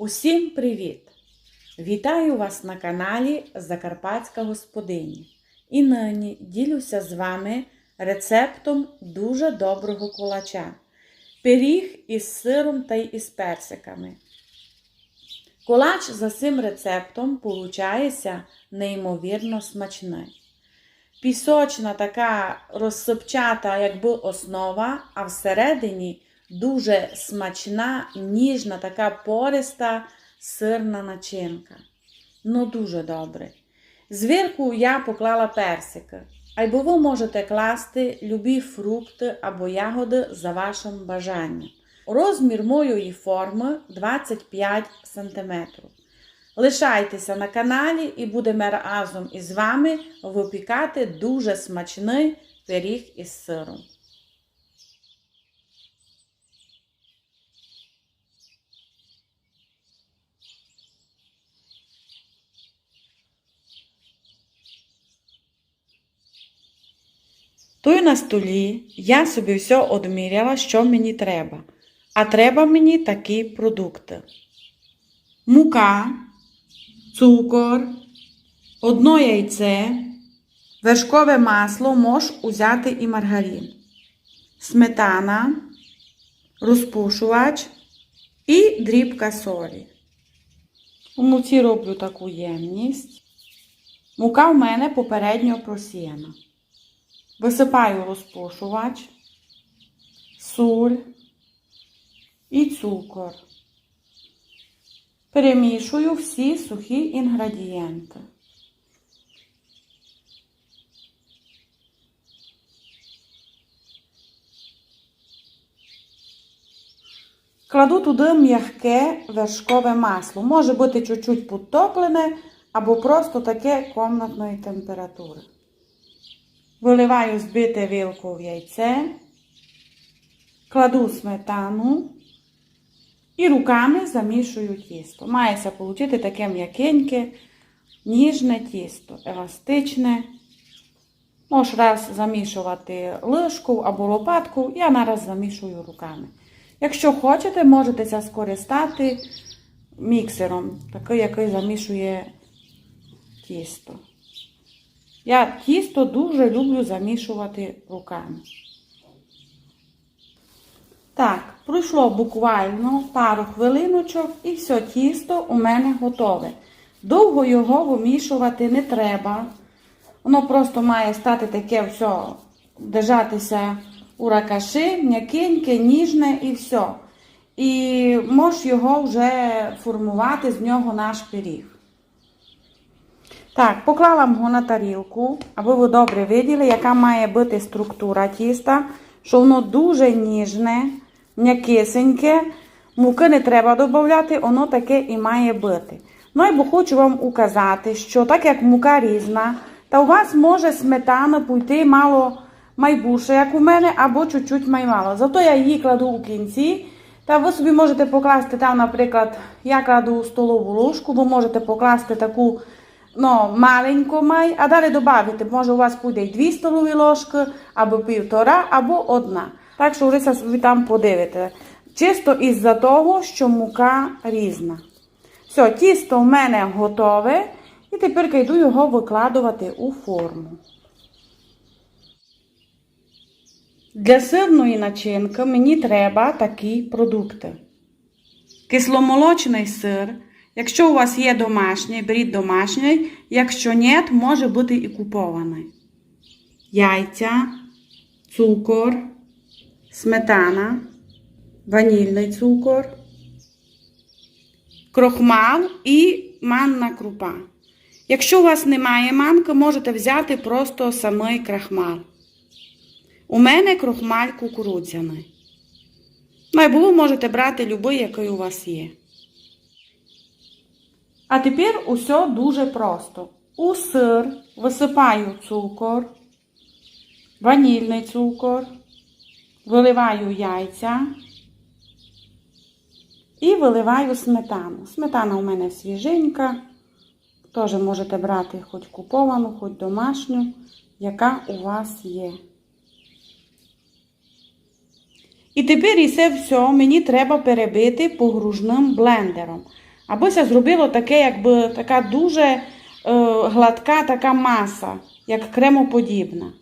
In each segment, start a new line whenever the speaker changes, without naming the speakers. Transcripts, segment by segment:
Усім привіт! Вітаю вас на каналі Закарпатська Господиня. І нині ділюся з вами рецептом дуже доброго кулача. Пиріг із сиром та із персиками. Кулач за цим рецептом получається неймовірно смачний. Пісочна така розсипчата, якби основа, а всередині дуже смачна, ніжна, така пориста сирна начинка. Ну, дуже добре. Зверху я поклала персики. Або ви можете класти любі фрукти або ягоди за вашим бажанням. Розмір моєї форми 25 см. Лишайтеся на каналі і будемо разом із вами випікати дуже смачний пиріг із сиром. Тут на столі я собі все одміряла, що мені треба. А треба мені такі продукти: мука, цукор, одно яйце, вершкове масло можеш узяти і маргарин, сметана, розпушувач і дрібка солі. У муці роблю таку ємність. Мука в мене попередньо просіяна. Висипаю розпушувач, суль і цукор. Перемішую всі сухі інгредієнти. Кладу туди м'яке вершкове масло. Може бути чуть-чуть підтоплене або просто таке комнатної температури. Виливаю збите вилку в яйце, кладу сметану і руками замішую тісто. Мається отримати таке м'якеньке, ніжне тісто, еластичне. Можеш раз замішувати лишку або лопатку, я нараз замішую руками. Якщо хочете, можете скористати міксером, такий, який замішує тісто. Я тісто дуже люблю замішувати руками. Так, пройшло буквально пару хвилиночок і все, тісто у мене готове. Довго його вимішувати не треба. Воно просто має стати таке все, держатися у ракаші, м'якеньке, ніжне і все. І можеш його вже формувати з нього наш пиріг. Так, поклала його на тарілку, аби ви добре виділи, яка має бути структура тіста, що воно дуже ніжне, м'якисеньке, муки не треба додати, воно таке і має бути. Ну і бо хочу вам указати, що так як мука різна, та у вас може сметана пойти мало майбуше, як у мене, або чуть-чуть маймало. Зато я її кладу у кінці. Та ви собі можете покласти там, наприклад, я кладу столову ложку, ви можете покласти таку ну, маленьку май, а далі додати, може у вас буде і 2 столові ложки, або півтора, або одна. Так що ви собі там подивите. Чисто із-за того, що мука різна. Все, тісто в мене готове. І тепер йду його викладувати у форму. Для сирної начинки мені треба такі продукти. Кисломолочний сир. Якщо у вас є домашній, беріть домашній. Якщо ні, може бути і купований. Яйця, цукор, сметана, ванільний цукор, крохмал і манна крупа. Якщо у вас немає манки, можете взяти просто самий крахмал. У мене крохмаль кукурудзяний. Або можете брати будь-який, який у вас є. А тепер усе дуже просто. У сир висипаю цукор, ванільний цукор, виливаю яйця і виливаю сметану. Сметана у мене свіженька. Теж можете брати хоч куповану, хоч домашню, яка у вас є. І тепер і це все мені треба перебити погружним блендером. Абося зробило таке, якби така дуже е, гладка така маса, як кремоподібна.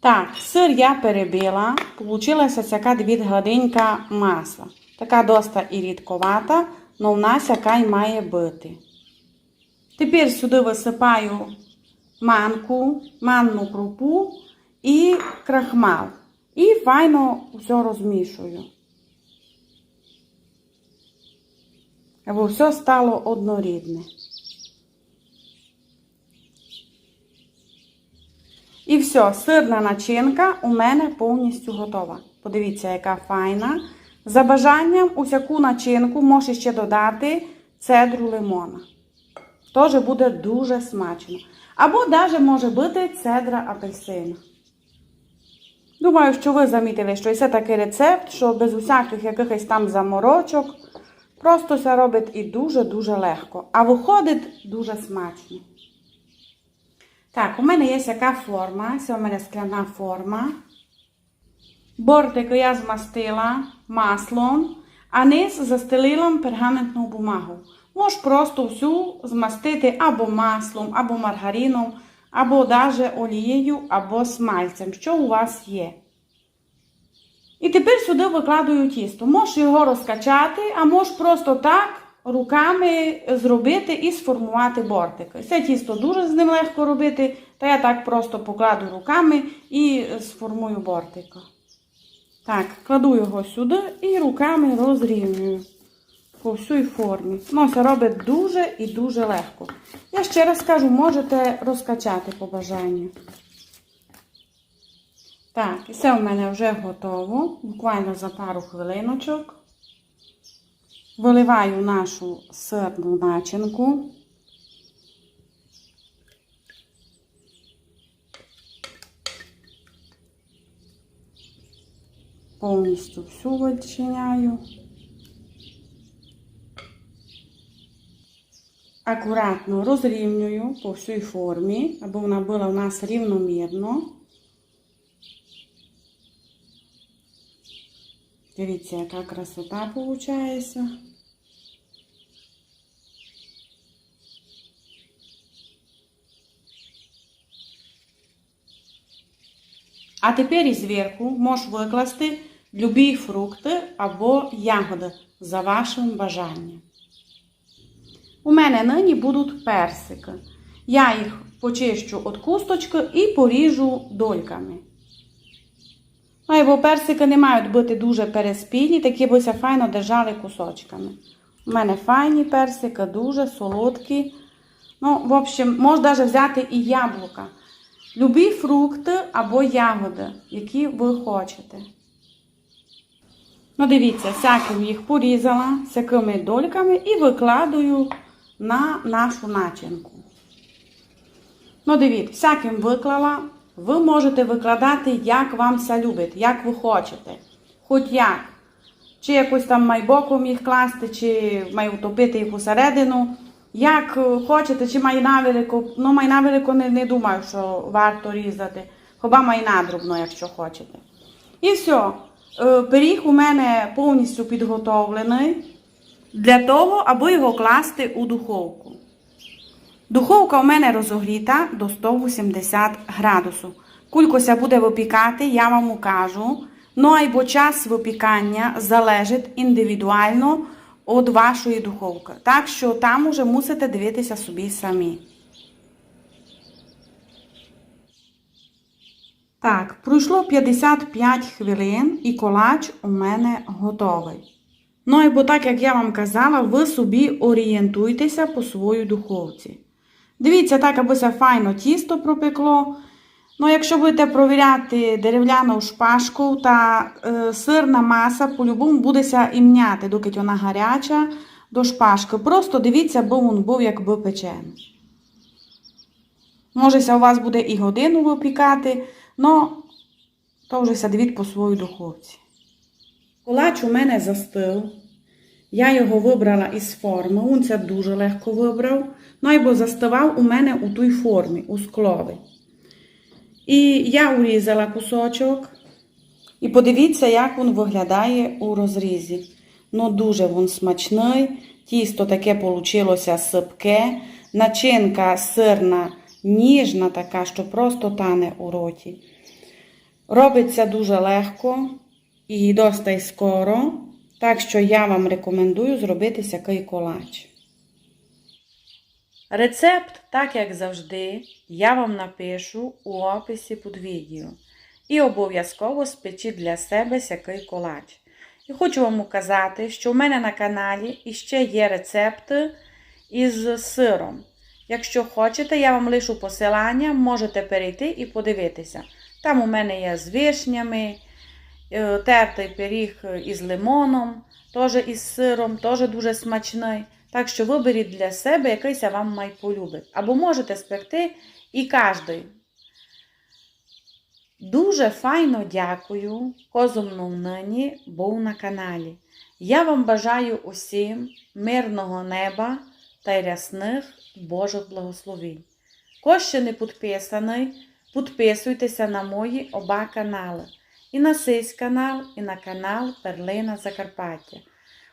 Так, сир я перебила, получилася така гладенька маса. Така доста і рідковата, але в нас яка й має бути. Тепер сюди висипаю манку, манну крупу і крахмал. І файно все розмішую. Аби все стало однорідне. І все, сирна начинка у мене повністю готова. Подивіться, яка файна. За бажанням усяку начинку можеш ще додати цедру лимона. Теж буде дуже смачно. Або навіть може бути цедра апельсина. Думаю, що ви замітили, що це такий рецепт, що без усяких якихось там заморочок. Просто це робить і дуже-дуже легко. А виходить дуже смачно. Так, у мене є яка форма. Це у мене скляна форма. Бортик я змастила маслом, а низ застелила пергаментну бумагу. Можеш просто всю змастити або маслом, або маргарином, або навіть олією, або смальцем, що у вас є. І тепер сюди викладаю тісто. Можеш його розкачати, а можеш просто так руками зробити і сформувати бортики. Це тісто дуже з ним легко робити, та я так просто покладу руками і сформую бортика. Так, кладу його сюди і руками розрівнюю по всій формі. Ну, це робить дуже і дуже легко. Я ще раз кажу, можете розкачати по бажанню. Так, і все у мене вже готово. Буквально за пару хвилиночок. Виливаю нашу сирну начинку. Повністю всю відчиняю. Акуратно розрівнюю по всій формі, аби вона була у нас рівномірно. Дивіться, яка красота виходить. А тепер і зверху можеш викласти любі фрукти або ягоди за вашим бажанням. У мене нині будуть персики. Я їх почищу від кусточки і поріжу дольками. Ну, бо персики не мають бути дуже переспілі, такі б бися файно держали кусочками. У мене файні персики, дуже солодкі. Ну, в общем, можна навіть взяти і яблука. Любі фрукти або ягоди, які ви хочете. Ну, дивіться, всяким їх порізала, всякими дольками і викладаю на нашу начинку. Ну, дивіться, всяким виклала. Ви можете викладати, як вам це любить, як ви хочете. Хоч як. Чи якось там майбоком їх класти, чи маю втопити їх усередину. Як хочете, чи май навелико. Ну, май навелико не, не думаю, що варто різати. Хіба май надрібно, якщо хочете. І все. Пиріг у мене повністю підготовлений для того, аби його класти у духовку. Духовка у мене розогріта до 180 градусів. Кулькося буде випікати, я вам укажу. Ну, або час випікання залежить індивідуально від вашої духовки. Так що там уже мусите дивитися собі самі. Так, пройшло 55 хвилин і колач у мене готовий. Ну, і бо так, як я вам казала, ви собі орієнтуйтеся по своїй духовці. Дивіться, так, аби це файно тісто пропекло. Ну, якщо будете провіряти дерев'яну шпажку, та е, сирна маса по-любому будеся імняти, доки вона гаряча до шпажки. Просто дивіться, бо він був якби печений. Можеся, у вас буде і годину випікати, але то вже дивіть по своїй духовці. Колач у мене застив. Я його вибрала із форми. Він це дуже легко вибрав. Ну, або заставав у мене у той формі, у скловій. І я урізала кусочок І подивіться, як він виглядає у розрізі. Ну, дуже він смачний. Тісто таке получилося сипке. Начинка сирна, ніжна така, що просто тане у роті. Робиться дуже легко і досить скоро. Так що я вам рекомендую зробити сякий колач. Рецепт, так як завжди, я вам напишу у описі під відео. І обов'язково спечіть для себе сякий колач. І хочу вам указати, що в мене на каналі іще є рецепти із сиром. Якщо хочете, я вам лишу посилання, можете перейти і подивитися. Там у мене є з вишнями, тертий пиріг із лимоном, теж із сиром, теж дуже смачний. Так що виберіть для себе, якийсь вам май полюбить. Або можете спекти і кожний. Дуже файно дякую козумну нині був на каналі. Я вам бажаю усім мирного неба та й рясних Божих благословень. Ще не підписаний, підписуйтеся на мої оба канали. І на сись канал, і на канал Перлина Закарпаття.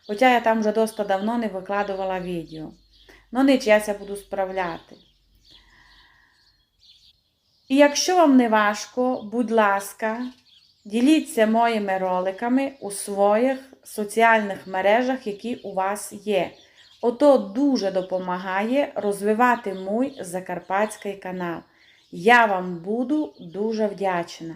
Хоча я там вже досить давно не викладувала відео. Ну, ніч я буду справляти. І якщо вам не важко, будь ласка, діліться моїми роликами у своїх соціальних мережах, які у вас є. Ото дуже допомагає розвивати мій закарпатський канал. Я вам буду дуже вдячна.